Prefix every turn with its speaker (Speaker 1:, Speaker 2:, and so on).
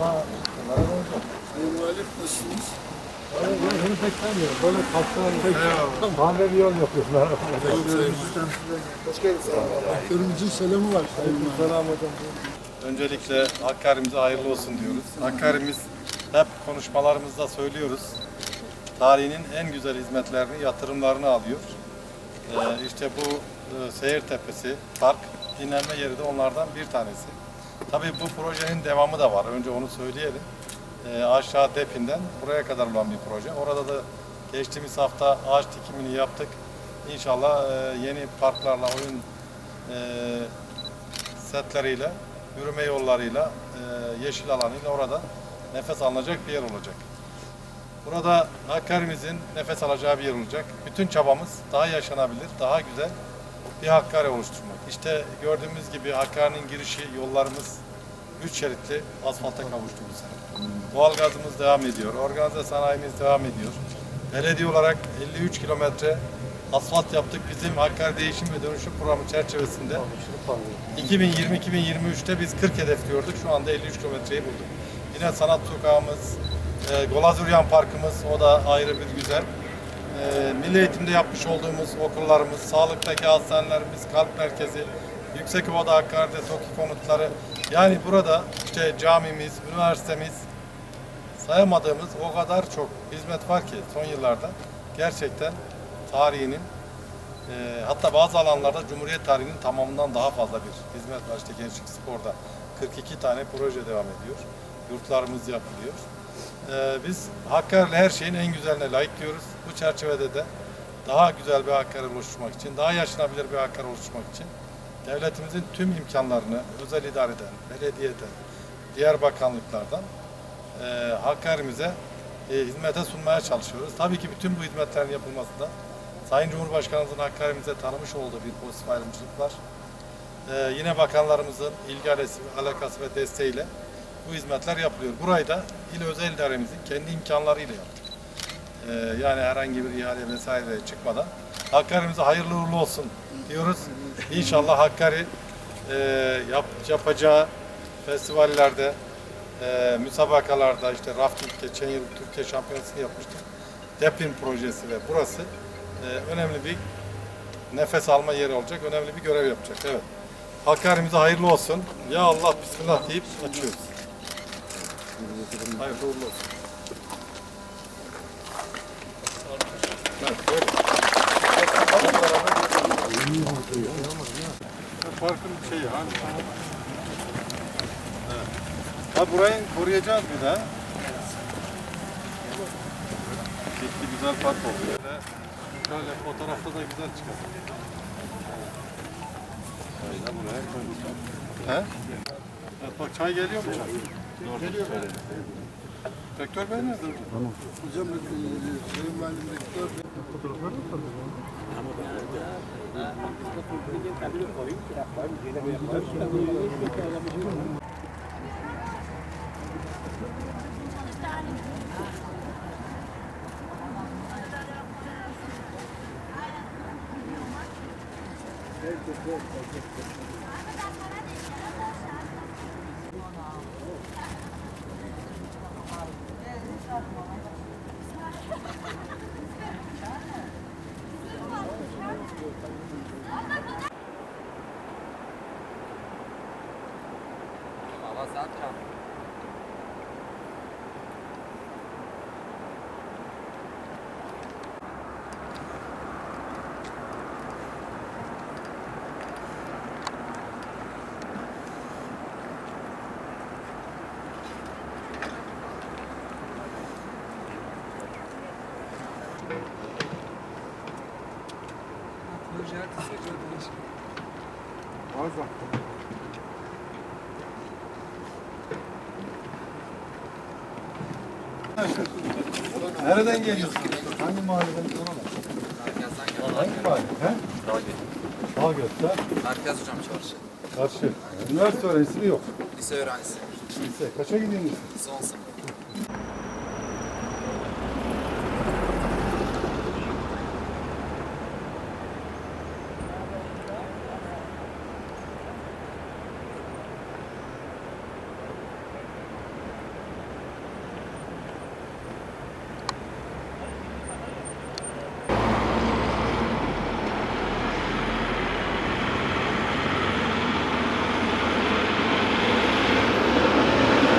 Speaker 1: Valim nasılsınız?
Speaker 2: Bunu pek sevmiyorum. Böyle kalktılar kahve bir yol yapıyorlar.
Speaker 1: Hoş geldiniz. Aktörümüzün selamı var.
Speaker 2: Selam hocam.
Speaker 3: Öncelikle Hakkari'mize hayırlı olsun diyoruz. Hakkari'miz hep konuşmalarımızda söylüyoruz. Tarihinin en güzel hizmetlerini, yatırımlarını alıyor. Ee, işte bu e, Seyir Tepesi, park, dinlenme yeri de onlardan bir tanesi. Tabii bu projenin devamı da var. Önce onu söyleyelim. Ee, aşağı Depin'den buraya kadar olan bir proje. Orada da geçtiğimiz hafta ağaç dikimini yaptık. İnşallah e, yeni parklarla, oyun e, setleriyle, yürüme yollarıyla, e, yeşil alanıyla orada nefes alınacak bir yer olacak. Burada Hakkari'mizin nefes alacağı bir yer olacak. Bütün çabamız daha yaşanabilir, daha güzel bir Hakkari oluşturmak. İşte gördüğümüz gibi Hakkari'nin girişi, yollarımız üç şeritli asfalta kavuştu bu sene. Doğalgazımız devam ediyor, organize sanayimiz devam ediyor. Belediye olarak 53 kilometre asfalt yaptık. Bizim Hakkari Değişim ve Dönüşüm Programı çerçevesinde 2020-2023'te biz 40 hedefliyorduk. Şu anda 53 kilometreyi bulduk. Yine sanat sokağımız, e, Golazuryan Parkımız o da ayrı bir güzel. E, Milli eğitimde yapmış olduğumuz okullarımız, sağlıktaki hastanelerimiz, kalp merkezi, Yüksekova'da Hakkari'de TOKİ konutları. Yani burada işte camimiz, üniversitemiz, sayamadığımız o kadar çok hizmet var ki son yıllarda gerçekten tarihinin e, hatta bazı alanlarda Cumhuriyet tarihinin tamamından daha fazla bir hizmet var. İşte Gençlik Spor'da 42 tane proje devam ediyor. Yurtlarımız yapılıyor. E, biz Hakkari'yle her şeyin en güzeline layık diyoruz. Bu çerçevede de daha güzel bir Hakkari oluşturmak için, daha yaşanabilir bir Hakkari oluşturmak için devletimizin tüm imkanlarını özel idareden, belediyeden, diğer bakanlıklardan e, Hakkari'mize e, hizmete sunmaya çalışıyoruz. Tabii ki bütün bu hizmetlerin yapılmasında Sayın Cumhurbaşkanımızın Hakkari'mize tanımış olduğu bir pozitif ayrımcılık var. E, yine bakanlarımızın ilgi alakası ve desteğiyle bu hizmetler yapılıyor. Burayı da il özel idaremizin kendi imkanlarıyla yaptık. E, yani herhangi bir ihale vesaire çıkmadan Hakkari'mize hayırlı uğurlu olsun diyoruz. İnşallah Hakkari e, yap, yapacağı festivallerde, e, müsabakalarda işte rafting geçen yıl Türkiye şampiyonasını yapmıştık. Depin projesi ve burası e, önemli bir nefes alma yeri olacak, önemli bir görev yapacak. Evet. Hakkari'mize hayırlı olsun. Ya Allah Bismillah deyip açıyoruz. Hayırlı uğurlu olsun. Parkın şeyi hani. Ha burayı koruyacağız bir de. Ciddi güzel park oldu. Böyle, böyle fotoğrafta da güzel çıkar. Çayı da buraya koymuşlar. He? Evet bak çay geliyor mu çay? Geliyor. Vektör Bey nerede?
Speaker 1: Hocam e, Sayın Valim Rektör
Speaker 4: Kawasaka. Projeto segundo. Rosa.
Speaker 3: Nereden geliyorsun? Hangi mahalleden? Hangi mahalle? He? Dağ göster.
Speaker 4: Merkez hocam çarşı.
Speaker 3: Karşı. Üniversite öğrencisi mi yok?
Speaker 4: Lise öğrencisi.
Speaker 3: Lise. Kaça gidiyorsun?
Speaker 4: Son sınıf.